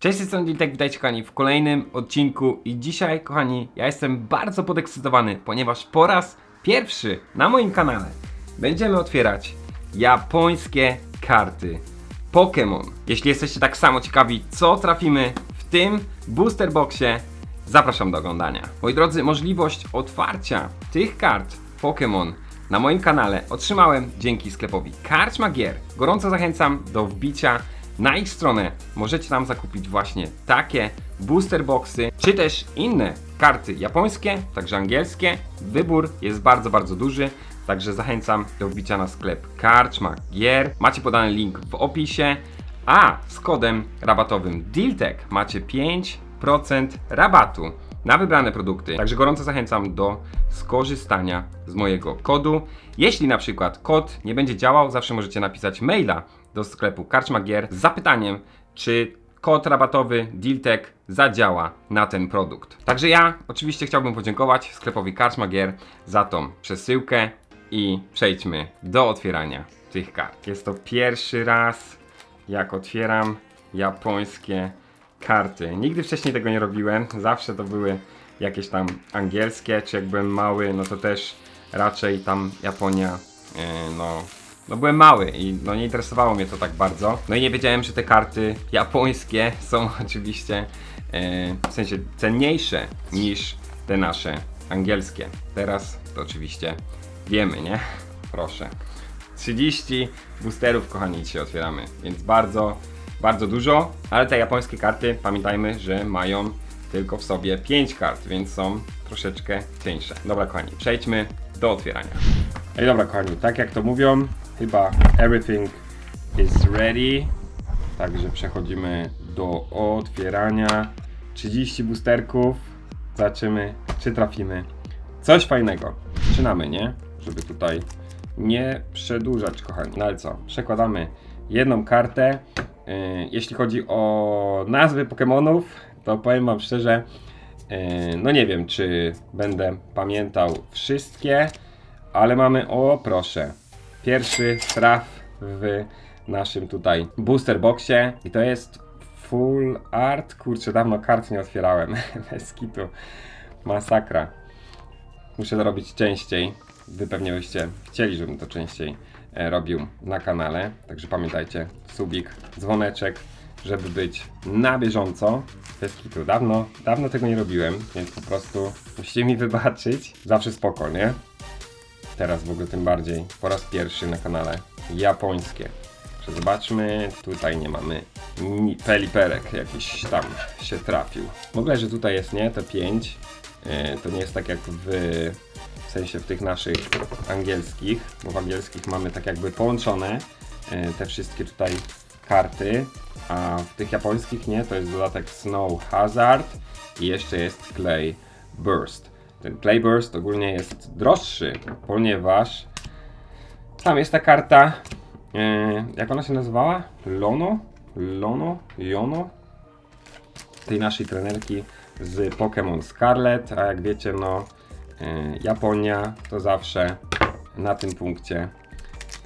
Cześć, jestem Diltek, witajcie kochani w kolejnym odcinku i dzisiaj kochani ja jestem bardzo podekscytowany, ponieważ po raz pierwszy na moim kanale będziemy otwierać japońskie karty Pokémon. Jeśli jesteście tak samo ciekawi co trafimy w tym booster boxie, zapraszam do oglądania. Moi drodzy, możliwość otwarcia tych kart Pokémon na moim kanale otrzymałem dzięki sklepowi Karczma Gier. Gorąco zachęcam do wbicia na ich stronę. Możecie tam zakupić właśnie takie booster boxy, czy też inne karty japońskie, także angielskie. Wybór jest bardzo, bardzo duży. Także zachęcam do wbicia na sklep Karczma Gier. Macie podany link w opisie. A z kodem rabatowym DEALTECH macie 5% rabatu na wybrane produkty. Także gorąco zachęcam do skorzystania z mojego kodu. Jeśli na przykład kod nie będzie działał, zawsze możecie napisać maila do sklepu Karczma Gier z zapytaniem, czy kod rabatowy DEALTECH zadziała na ten produkt. Także ja oczywiście chciałbym podziękować sklepowi Karczma Gier za tą przesyłkę i przejdźmy do otwierania tych kart. Jest to pierwszy raz, jak otwieram japońskie karty. Nigdy wcześniej tego nie robiłem, zawsze to były jakieś tam angielskie, czy jak byłem mały, no to też raczej tam Japonia, e, no, no byłem mały i no nie interesowało mnie to tak bardzo. No i nie wiedziałem, że te karty japońskie są oczywiście e, w sensie cenniejsze niż te nasze angielskie. Teraz to oczywiście wiemy, nie? Proszę. 30 boosterów, kochani, otwieramy, więc bardzo, bardzo dużo, ale te japońskie karty, pamiętajmy, że mają tylko w sobie 5 kart, więc są troszeczkę cieńsze. Dobra, kochani, przejdźmy do otwierania. Ej, dobra, kochani, tak jak to mówią, chyba everything is ready, także przechodzimy do otwierania. 30 boosterków, zobaczymy, czy trafimy coś fajnego. Zaczynamy, nie? Żeby tutaj nie przedłużać, kochani. No ale co? Przekładamy jedną kartę. Yy, jeśli chodzi o nazwy Pokémonów, to powiem Wam szczerze, yy, no nie wiem, czy będę pamiętał wszystkie, ale mamy, o proszę, pierwszy traf w naszym tutaj booster boxie i to jest full art. Kurczę, dawno kart nie otwierałem. Bez kitu. Masakra. Muszę to robić częściej. Wy pewnie byście chcieli, żebym to częściej e, robił na kanale. Także pamiętajcie, subik, dzwoneczek, żeby być na bieżąco. Bez kitu. Dawno, dawno tego nie robiłem, więc po prostu musicie mi wybaczyć. Zawsze spoko, nie? Teraz w ogóle tym bardziej. Po raz pierwszy na kanale japońskie. Zobaczmy, tutaj nie mamy ni- peliperek jakiś tam się trafił. W ogóle, że tutaj jest nie, te 5, to nie jest tak jak w, w sensie w tych naszych angielskich, bo w angielskich mamy tak jakby połączone e, te wszystkie tutaj karty, a w tych japońskich nie, to jest dodatek Snow Hazard i jeszcze jest Clay Burst. Ten Clay Burst ogólnie jest droższy, ponieważ tam jest ta karta, e, jak ona się nazywała? Lono? Lono? Jono? Tej naszej trenerki z Pokémon Scarlet, a jak wiecie, no e, Japonia to zawsze na tym punkcie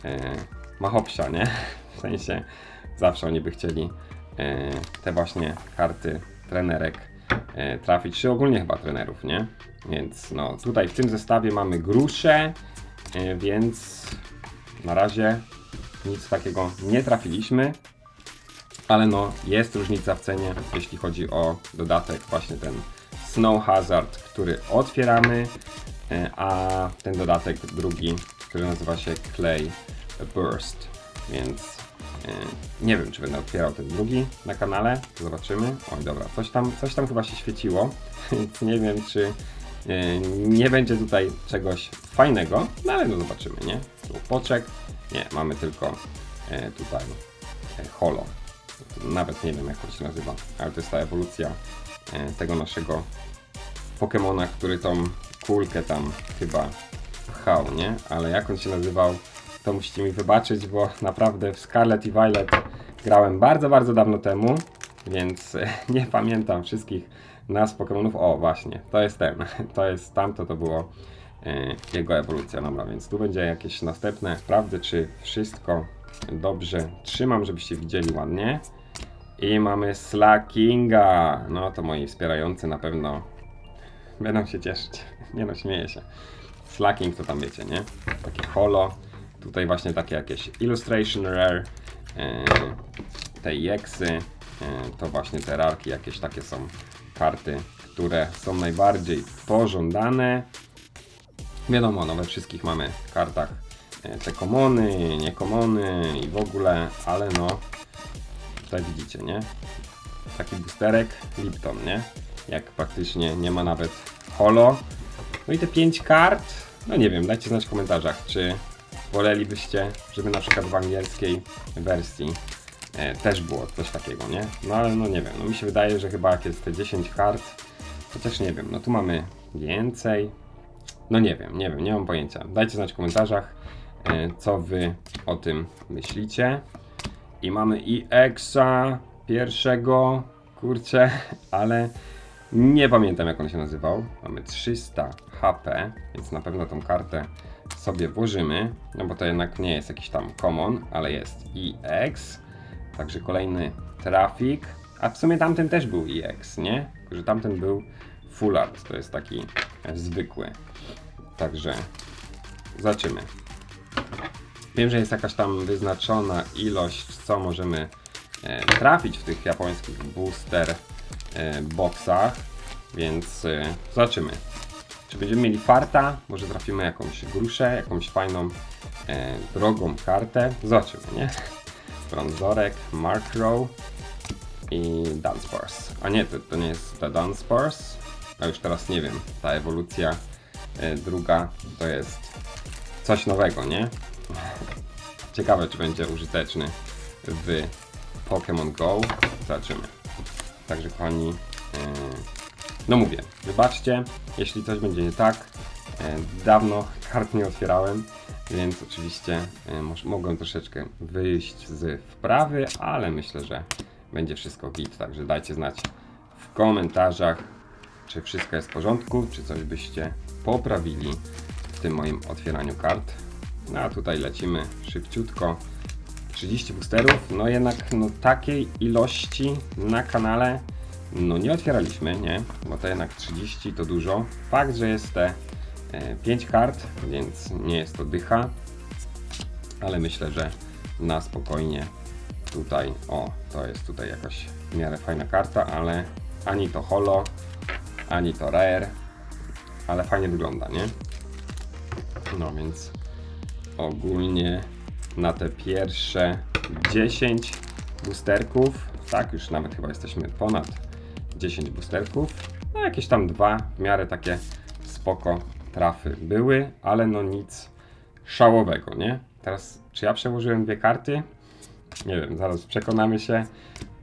e, ma hopsia, nie? W sensie zawsze oni by chcieli te właśnie karty trenerek trafić, czy ogólnie chyba trenerów, nie? Więc no tutaj w tym zestawie mamy gruszę, e, więc na razie nic takiego nie trafiliśmy. Ale no, jest różnica w cenie, jeśli chodzi o dodatek, właśnie ten Snow Hazard, który otwieramy, e, a ten dodatek drugi, który nazywa się Clay Burst. Więc e, nie wiem, czy będę otwierał ten drugi na kanale, zobaczymy. Oj, dobra, coś tam, coś tam chyba się świeciło, nie wiem, czy nie będzie tutaj czegoś fajnego, no ale no zobaczymy, nie? Tu poczek, nie, mamy tylko e, tutaj e, holo. Nawet nie wiem jak to się nazywa, ale to jest ta ewolucja e, tego naszego Pokemona, który tą kulkę tam chyba pchał, nie? Ale jak on się nazywał, to musicie mi wybaczyć, bo naprawdę w Scarlet i Violet grałem bardzo, bardzo dawno temu, więc e, nie pamiętam wszystkich nazw Pokemonów. O, właśnie, to jest ten, to jest tamto, to było e, jego ewolucja, dobra, więc tu będzie jakieś następne. Sprawdzę, czy wszystko dobrze trzymam, żebyście widzieli ładnie. I mamy Slackinga. No to moi wspierający na pewno będą się cieszyć. Nie no, śmieję się. Slacking to tam wiecie, nie? Takie holo. Tutaj właśnie takie jakieś illustration rare. E, te EXy. E, to właśnie te rarki jakieś takie są karty, które są najbardziej pożądane. Wiadomo, no we wszystkich mamy kartach e, te komony, niekomony i w ogóle, ale no tutaj widzicie, nie? Taki boosterek Lipton, nie? Jak praktycznie nie ma nawet holo. No i te 5 kart, no nie wiem, dajcie znać w komentarzach, czy wolelibyście, żeby na przykład w angielskiej wersji e, też było coś takiego, nie? No ale no nie wiem, no mi się wydaje, że chyba jak jest te 10 kart, chociaż nie wiem, no tu mamy więcej, no nie wiem, nie wiem, nie mam pojęcia. Dajcie znać w komentarzach, e, co wy o tym myślicie. I mamy i Exa pierwszego, kurczę, ale nie pamiętam jak on się nazywał. Mamy 300 HP, więc na pewno tą kartę sobie włożymy, no bo to jednak nie jest jakiś tam common, ale jest EX, także kolejny trafik, a w sumie tamten też był EX, nie? Tylko, że tamten był full art, to jest taki zwykły. Także zobaczymy. Wiem, że jest jakaś tam wyznaczona ilość, co możemy e, trafić w tych japońskich booster e, boxach, więc e, zobaczymy. Czy będziemy mieli farta? Może trafimy jakąś gruszę, jakąś fajną, drogą kartę. Zobaczymy, nie? Brązorek, Markrow i Dunsparce. A nie, to, to nie jest ta Dunsparce. A już teraz nie wiem, ta ewolucja e, druga to jest coś nowego, nie? Ciekawe, czy będzie użyteczny w Pokémon Go. Zobaczymy. Także kochani, yy, no mówię, wybaczcie, jeśli coś będzie nie tak. Yy, dawno kart nie otwierałem, więc oczywiście moż- mogłem troszeczkę wyjść z wprawy, ale myślę, że będzie wszystko git. Także dajcie znać w komentarzach, czy wszystko jest w porządku, czy coś byście poprawili w tym moim otwieraniu kart. No a tutaj lecimy szybciutko. 30 boosterów, no jednak no, takiej ilości na kanale no nie otwieraliśmy, nie? Bo to jednak 30 to dużo. Fakt, że jest te e, 5 kart, więc nie jest to dycha, ale myślę, że na spokojnie tutaj, o, to jest tutaj jakaś w miarę fajna karta, ale ani to holo, ani to rare, ale fajnie wygląda, nie? No więc ogólnie na te pierwsze 10 boosterków, tak, już nawet chyba jesteśmy ponad 10 boosterków, no jakieś tam dwa w miarę takie spoko trafy były, ale no nic szałowego, nie? Teraz, czy ja przełożyłem dwie karty? Nie wiem, zaraz przekonamy się,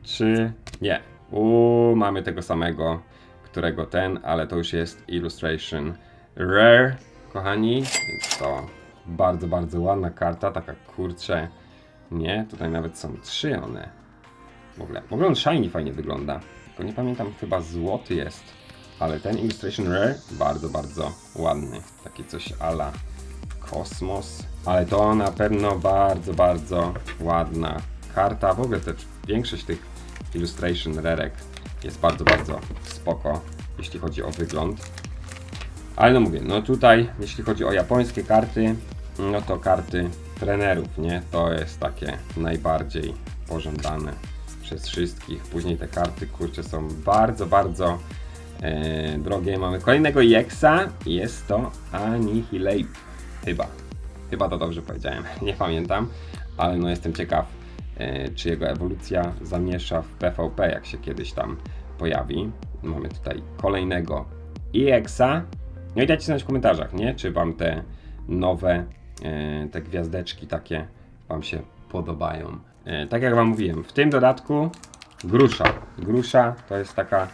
czy nie. Uuu, mamy tego samego, którego ten, ale to już jest Illustration Rare, kochani, więc to bardzo, bardzo ładna karta, taka kurcze, nie, tutaj nawet są trzy one, w ogóle, w ogóle on shiny fajnie wygląda, tylko nie pamiętam, chyba złoty jest, ale ten Illustration Rare bardzo, bardzo ładny, taki coś ala kosmos, ale to na pewno bardzo, bardzo ładna karta, w ogóle te, większość tych Illustration Rarek jest bardzo, bardzo spoko, jeśli chodzi o wygląd. Ale no mówię, no tutaj jeśli chodzi o japońskie karty, no to karty trenerów, nie? To jest takie najbardziej pożądane przez wszystkich. Później te karty, kurczę, są bardzo, bardzo e, drogie. Mamy kolejnego i jest to Annihilate. Chyba. Chyba to dobrze powiedziałem. Nie pamiętam, ale no jestem ciekaw, e, czy jego ewolucja zamiesza w PvP, jak się kiedyś tam pojawi. Mamy tutaj kolejnego EXa. No i dajcie znać w komentarzach, nie? Czy Wam te nowe, e, te gwiazdeczki takie Wam się podobają. E, tak jak Wam mówiłem, w tym dodatku grusza. Grusza to jest taka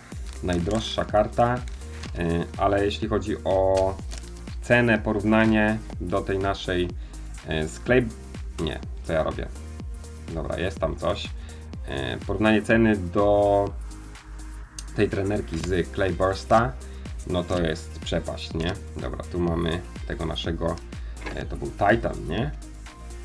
najdroższa karta, e, ale jeśli chodzi o cenę, porównanie do tej naszej e, sklep... Nie, co ja robię? Dobra, jest tam coś. E, porównanie ceny do tej trenerki z Claybursta, no to jest przepaść, nie? Dobra, tu mamy tego naszego, to był Titan, nie?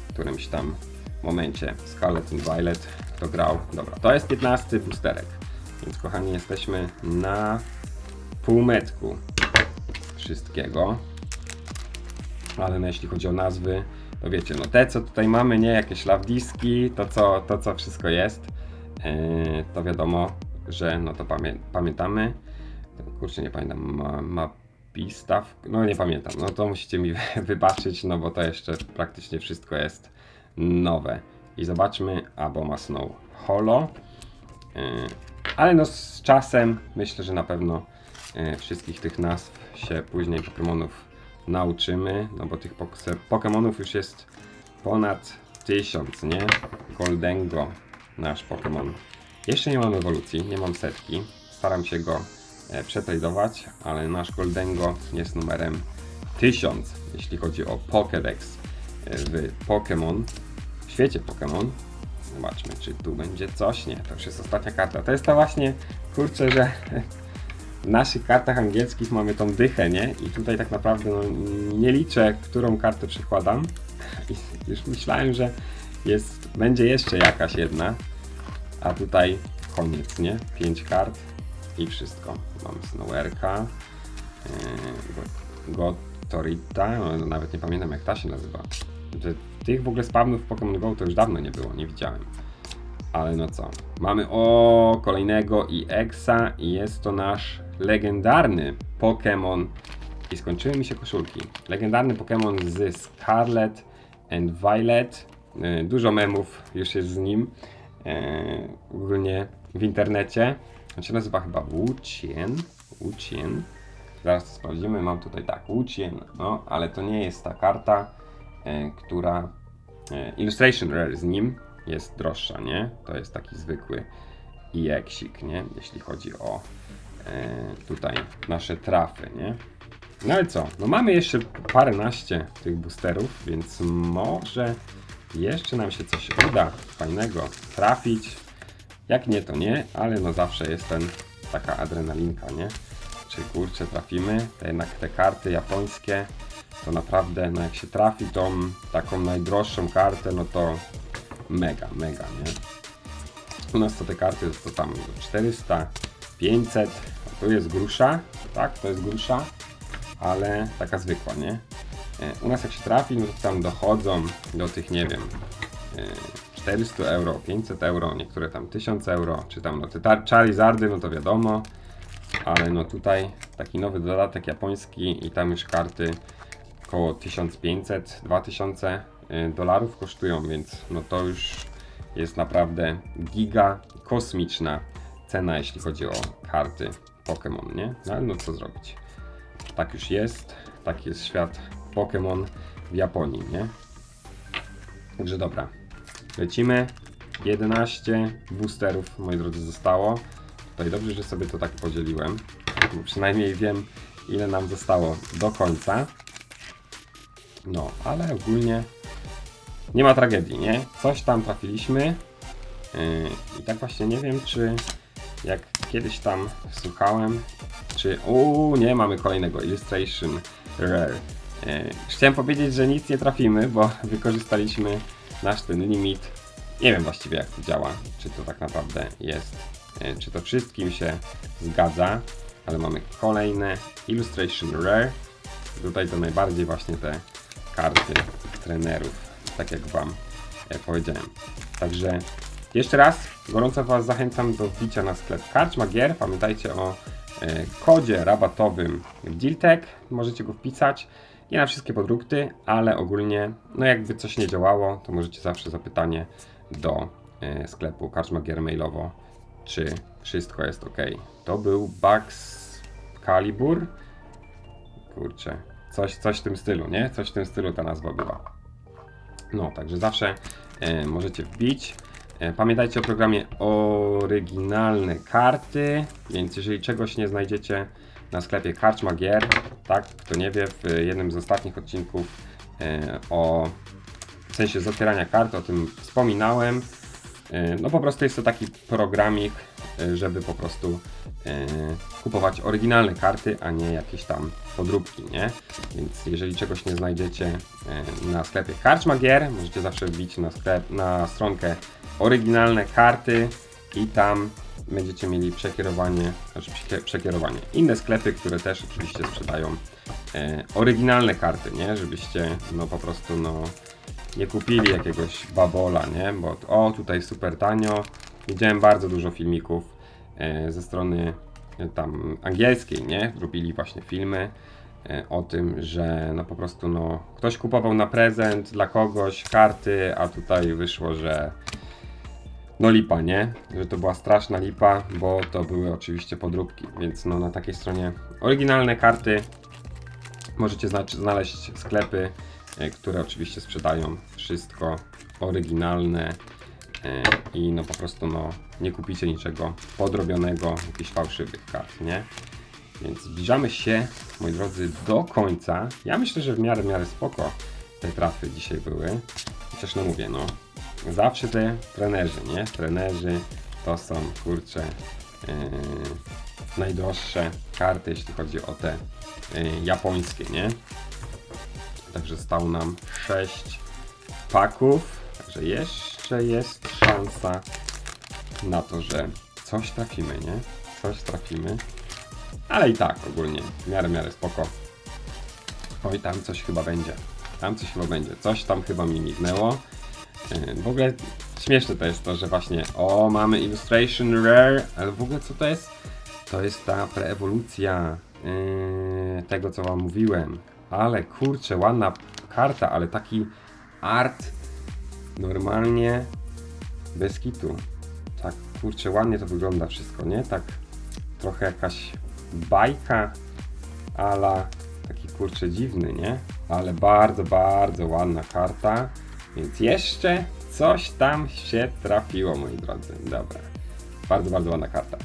W którymś tam momencie Scarlet and Violet, kto grał. Dobra, to jest 15 boosterek. Więc kochani, jesteśmy na półmetku wszystkiego. Ale no, jeśli chodzi o nazwy, to wiecie, no te co tutaj mamy, nie jakieś love diski, to co, to co wszystko jest, yy, to wiadomo, że no to pamię pamiętamy. Kurczę, nie pamiętam, ma, ma pistaw, no nie pamiętam, no to musicie mi wybaczyć, no bo to jeszcze praktycznie wszystko jest nowe. I zobaczmy, albo ma Snow Holo. Yy, ale no z czasem myślę, że na pewno yy, wszystkich tych nazw się później Pokémonów nauczymy, no bo tych pok- Pokémonów już jest ponad tysiąc, nie? Goldengo, nasz Pokémon. Jeszcze nie mam ewolucji, nie mam setki. Staram się go e, przetradować, ale nasz Goldengo jest numerem 1000, jeśli chodzi o Pokédex e, w Pokémon, w świecie Pokémon. Zobaczmy, czy tu będzie coś. Nie, to już jest ostatnia karta. To jest to właśnie, kurczę, że w naszych kartach angielskich mamy tą dychę, nie? I tutaj tak naprawdę no, nie liczę, którą kartę przykładam. Już myślałem, że jest, będzie jeszcze jakaś jedna, a tutaj koniec, nie? Pięć kart i wszystko. Mamy Snowerka, yy, Gotorita, no, nawet nie pamiętam jak ta się nazywa. Tych w ogóle spawnów w Pokémon Go to już dawno nie było, nie widziałem. Ale no co, mamy o kolejnego EXa i jest to nasz legendarny Pokémon i skończyły mi się koszulki. Legendarny Pokémon z Scarlet and Violet. E, Dużo memów już jest z nim. E, ogólnie w internecie. On się nazywa chyba Wuchien. Wuchien. Zaraz to sprawdzimy. Mam tutaj tak, Wuchien. No, ale to nie jest ta karta, która e, Illustration Rare z nim jest droższa, nie? To jest taki zwykły EXik, nie? Jeśli chodzi o e, tutaj nasze trafy, nie? No ale co? No mamy jeszcze paręnaście tych boosterów, więc może jeszcze nam się coś uda fajnego trafić. Jak nie, to nie, ale no zawsze jest ten taka adrenalinka, nie? Czy kurczę trafimy? Te, jednak te karty japońskie to naprawdę, no jak się trafi tą taką najdroższą kartę, no to mega, mega, nie? U nas to te karty to tam 400, 500, a tu jest grusza, tak, to jest grusza, ale taka zwykła, nie? E, U nas jak się trafi, no to tam dochodzą do tych, nie wiem, e, 400 euro, 500 euro, niektóre tam 1000 euro, czy tam no te Charizardy, no to wiadomo, ale no tutaj taki nowy dodatek japoński i tam już karty około 1500-2000 y, dolarów kosztują, więc no to już jest naprawdę giga kosmiczna cena, jeśli chodzi o karty Pokémon, nie? No ale no co zrobić? Tak już jest, taki jest świat Pokémon w Japonii, nie? Także dobra, lecimy. 11 boosterów, moi drodzy, zostało. Tutaj dobrze, że sobie to tak podzieliłem, bo przynajmniej wiem, ile nam zostało do końca. No, ale ogólnie nie ma tragedii, nie? Coś tam trafiliśmy. Yy, I tak właśnie nie wiem, czy jak kiedyś tam słuchałem, czy. Uuu, nie, mamy kolejnego Illustration Rare. Yy, chciałem powiedzieć, że nic nie trafimy, bo wykorzystaliśmy nasz ten limit. Nie wiem właściwie jak to działa, czy to tak naprawdę jest, yy, czy to wszystkim się zgadza, ale mamy kolejne Illustration Rare. Tutaj to najbardziej właśnie te karty trenerów, tak jak Wam e, powiedziałem. Także jeszcze raz gorąco Was zachęcam do wbicia na sklep Karczma Gier. Pamiętajcie o e, kodzie rabatowym Diltek. Możecie go wpisać. Nie na wszystkie produkty, ale ogólnie, no jakby coś nie działało, to możecie zawsze zapytanie do e, sklepu Karczma Gier mailowo, czy wszystko jest ok. To był Bugs Calibur. Kurczę, coś, coś w tym stylu, nie? Coś w tym stylu ta nazwa była. No, także zawsze e, możecie wbić. E, pamiętajcie o programie oryginalne karty, więc jeżeli czegoś nie znajdziecie na sklepie Karczma Gier, tak, kto nie wie, w jednym z ostatnich odcinków e, o w sensie z kart, o tym wspominałem. E, No po prostu jest to taki programik, e, żeby po prostu e, kupować oryginalne karty, a nie jakieś tam podróbki, nie? Więc jeżeli czegoś nie znajdziecie na sklepie Karczma możecie zawsze wbić na, sklep, na stronkę oryginalne karty i tam będziecie mieli przekierowanie, znaczy przekie- przekierowanie. Inne sklepy, które też oczywiście sprzedają e, oryginalne karty, nie? Żebyście no po prostu no nie kupili jakiegoś babola, nie? Bo o tutaj super tanio. Widziałem bardzo dużo filmików e, ze strony e, tam angielskiej, nie? Robili właśnie filmy e, o tym, że no po prostu no ktoś kupował na prezent dla kogoś karty, a tutaj wyszło, że no lipa, nie? Że to była straszna lipa, bo to były oczywiście podróbki, więc no na takiej stronie oryginalne karty możecie zna- znaleźć sklepy, które oczywiście sprzedają wszystko oryginalne e, i no po prostu no nie kupicie niczego podrobionego, jakichś fałszywych kart, nie? Więc zbliżamy się, moi drodzy, do końca. Ja myślę, że w miarę, w miarę spoko te trafy dzisiaj były. Chociaż no mówię, no zawsze te trenerzy, nie? Trenerzy to są, kurczę, yy, najdroższe karty, jeśli chodzi o te yy, japońskie, nie? Także stało nam 6 paków, także jeszcze jest szansa na to, że coś trafimy, nie? Coś trafimy. Ale i tak ogólnie w miarę, w miarę spoko. Oj, tam coś chyba będzie. Tam coś chyba będzie. Coś tam chyba mi mignęło. Yy, W ogóle śmieszne to jest to, że właśnie o, mamy Illustration Rare, ale w ogóle co to jest? To jest ta preewolucja yy, tego, co wam mówiłem. Ale kurczę, ładna karta, ale taki art normalnie bez kitu. Tak, kurczę, ładnie to wygląda wszystko, nie? Tak trochę jakaś bajka, ala taki kurczę dziwny, nie? Ale bardzo, bardzo ładna karta. Więc jeszcze coś tam się trafiło, moi drodzy. Dobra. Bardzo, bardzo ładna karta.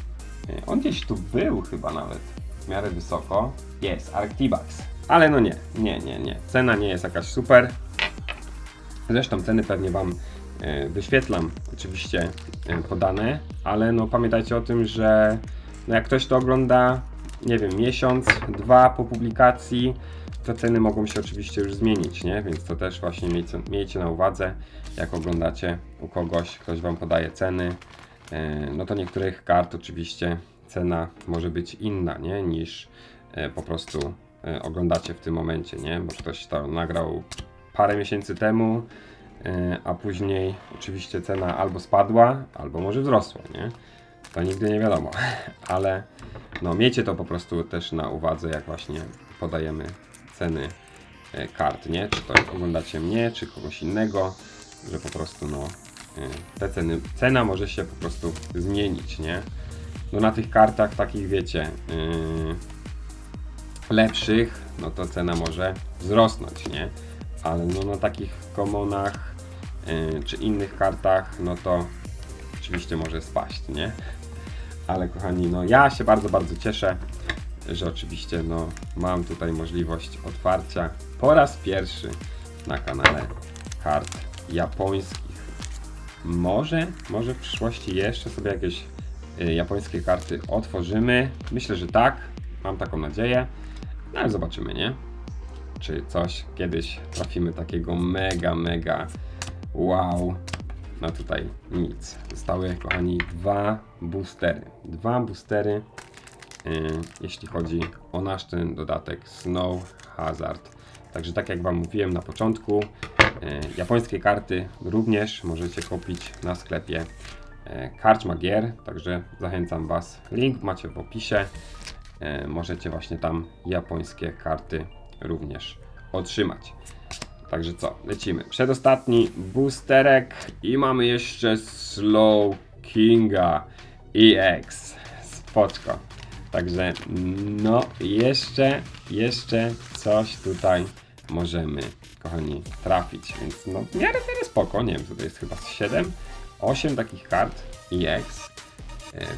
E, On gdzieś tu był chyba nawet. W miarę wysoko. Jest, Arctibax. Ale no nie, nie, nie, nie. Cena nie jest jakaś super. Zresztą ceny pewnie Wam e, wyświetlam, oczywiście e, podane, ale no pamiętajcie o tym, że no jak ktoś to ogląda, nie wiem, miesiąc, dwa po publikacji, to ceny mogą się oczywiście już zmienić, nie? Więc to też właśnie miejcie, miejcie na uwadze, jak oglądacie u kogoś, ktoś Wam podaje ceny, e, no to niektórych kart oczywiście cena może być inna, nie? Niż po prostu oglądacie w tym momencie, nie? Bo ktoś to nagrał parę miesięcy temu, e, a później oczywiście cena albo spadła, albo może wzrosła, nie? To nigdy nie wiadomo, ale no miejcie to po prostu też na uwadze, jak właśnie podajemy ceny e, kart, nie? Czy to oglądacie mnie, czy kogoś innego, że po prostu no e, te ceny, cena może się po prostu zmienić, nie? No na tych kartach takich wiecie, yy, lepszych, no to cena może wzrosnąć, nie? Ale no na takich komonach yy, czy innych kartach, no to oczywiście może spaść, nie? Ale kochani, no ja się bardzo, bardzo cieszę, że oczywiście no mam tutaj możliwość otwarcia po raz pierwszy na kanale kart japońskich. Może, może w przyszłości jeszcze sobie jakieś y, japońskie karty otworzymy. Myślę, że tak. Mam taką nadzieję. No ale zobaczymy, nie? Czy coś kiedyś trafimy takiego mega, mega wow. No tutaj nic. Zostały, kochani, dwa boostery. Dwa boostery, y, jeśli chodzi o nasz ten dodatek Snow Hazard. Także tak jak Wam mówiłem na początku, e, japońskie karty również możecie kupić na sklepie e, Karczma Gier, także zachęcam Was. Link macie w opisie. E, Możecie właśnie tam japońskie karty również otrzymać. Także co, lecimy. Przedostatni boosterek i mamy jeszcze Slow Kinga EX. Spoczko. Także no jeszcze, jeszcze coś tutaj możemy, kochani, trafić. Więc no w miarę, miarę spoko. Nie wiem, tutaj jest chyba 7, 8 takich kart EX.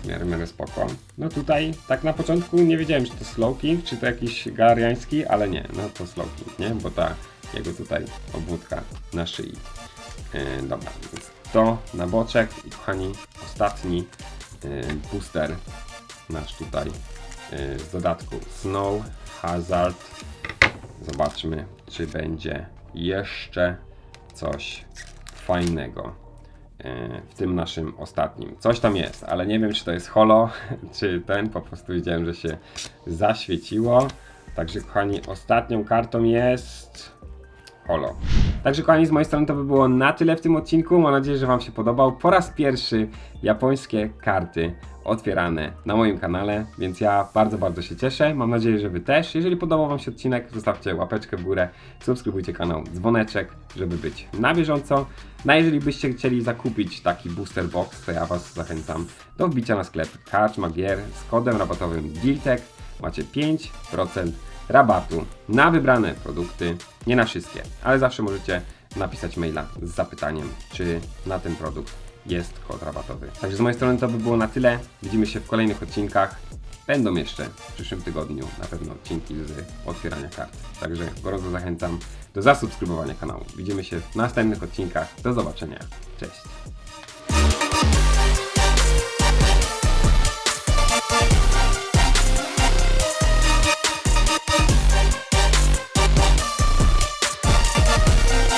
W miarę, miarę spoko. No tutaj tak na początku nie wiedziałem, czy to Slow King, czy to jakiś galariański, ale nie, no to Slow King, nie? Bo ta jego tutaj obwódka na szyi. E, dobra, więc to na boczek i kochani, ostatni e, booster nasz tutaj e, z dodatku Snow Hazard. Zobaczmy, czy będzie jeszcze coś fajnego. E, w tym naszym ostatnim. Coś tam jest, ale nie wiem czy to jest holo, czy ten, po prostu widziałem, że się zaświeciło. Także kochani, ostatnią kartą jest Także kochani, z mojej strony to by było na tyle w tym odcinku. Mam nadzieję, że Wam się podobał. Po raz pierwszy japońskie karty otwierane na moim kanale, więc ja bardzo, bardzo się cieszę. Mam nadzieję, że Wy też. Jeżeli podobał Wam się odcinek, zostawcie łapeczkę w górę, subskrybujcie kanał, dzwoneczek, żeby być na bieżąco. No a jeżeli byście chcieli zakupić taki booster box, to ja Was zachęcam do wbicia na sklep Karcz Magier z kodem rabatowym DILTEK. Macie 5% rabatu na wybrane produkty, nie na wszystkie, ale zawsze możecie napisać maila z zapytaniem, czy na ten produkt jest kod rabatowy. Także z mojej strony to by było na tyle. Widzimy się w kolejnych odcinkach. Będą jeszcze w przyszłym tygodniu na pewno odcinki z otwierania kart. Także gorąco zachęcam do zasubskrybowania kanału. Widzimy się w następnych odcinkach. Do zobaczenia. Cześć.